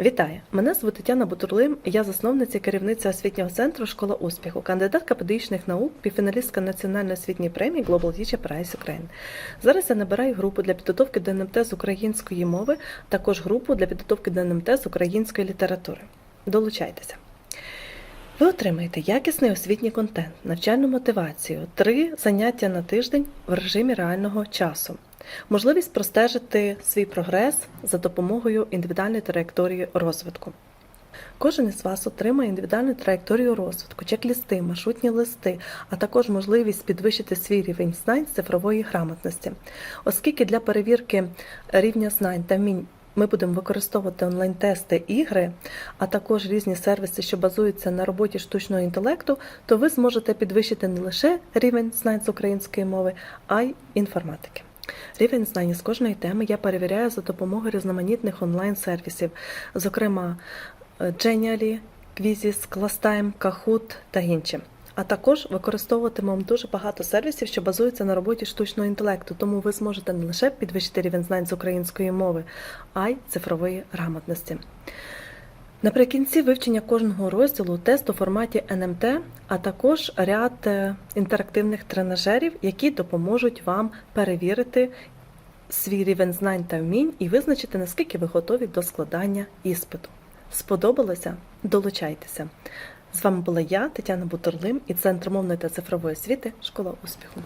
Вітаю! Мене звуть Тетяна Бутурлим, я засновниця і керівниця освітнього центру Школа успіху, кандидатка педагогічних наук, півфіналістка національної освітньої премії Global Teacher Prize Ukraine. Зараз я набираю групу для підготовки до НМТ з української мови, також групу для підготовки до НМТ з української літератури. Долучайтеся! Ви отримаєте якісний освітній контент, навчальну мотивацію, три заняття на тиждень в режимі реального часу, можливість простежити свій прогрес за допомогою індивідуальної траєкторії розвитку. Кожен із вас отримає індивідуальну траєкторію розвитку, чек-лісти, маршрутні листи, а також можливість підвищити свій рівень знань з цифрової грамотності. Оскільки для перевірки рівня знань та вмінь ми будемо використовувати онлайн-тести ігри, а також різні сервіси, що базуються на роботі штучного інтелекту, то ви зможете підвищити не лише рівень знань з української мови, а й інформатики. Рівень знань з кожної теми я перевіряю за допомогою різноманітних онлайн-сервісів, зокрема Genially, Quizzes, ClassTime, Kahoot та інші. А також використовуватимемо дуже багато сервісів, що базуються на роботі штучного інтелекту, тому ви зможете не лише підвищити рівень знань з української мови, а й цифрової грамотності. Наприкінці вивчення кожного розділу тест у форматі НМТ, а також ряд е, інтерактивних тренажерів, які допоможуть вам перевірити свій рівень знань та вмінь і визначити, наскільки ви готові до складання іспиту. Сподобалося? Долучайтеся! З вами була я, Тетяна Бутурлим, і Центр мовної та цифрової освіти Школа успіху.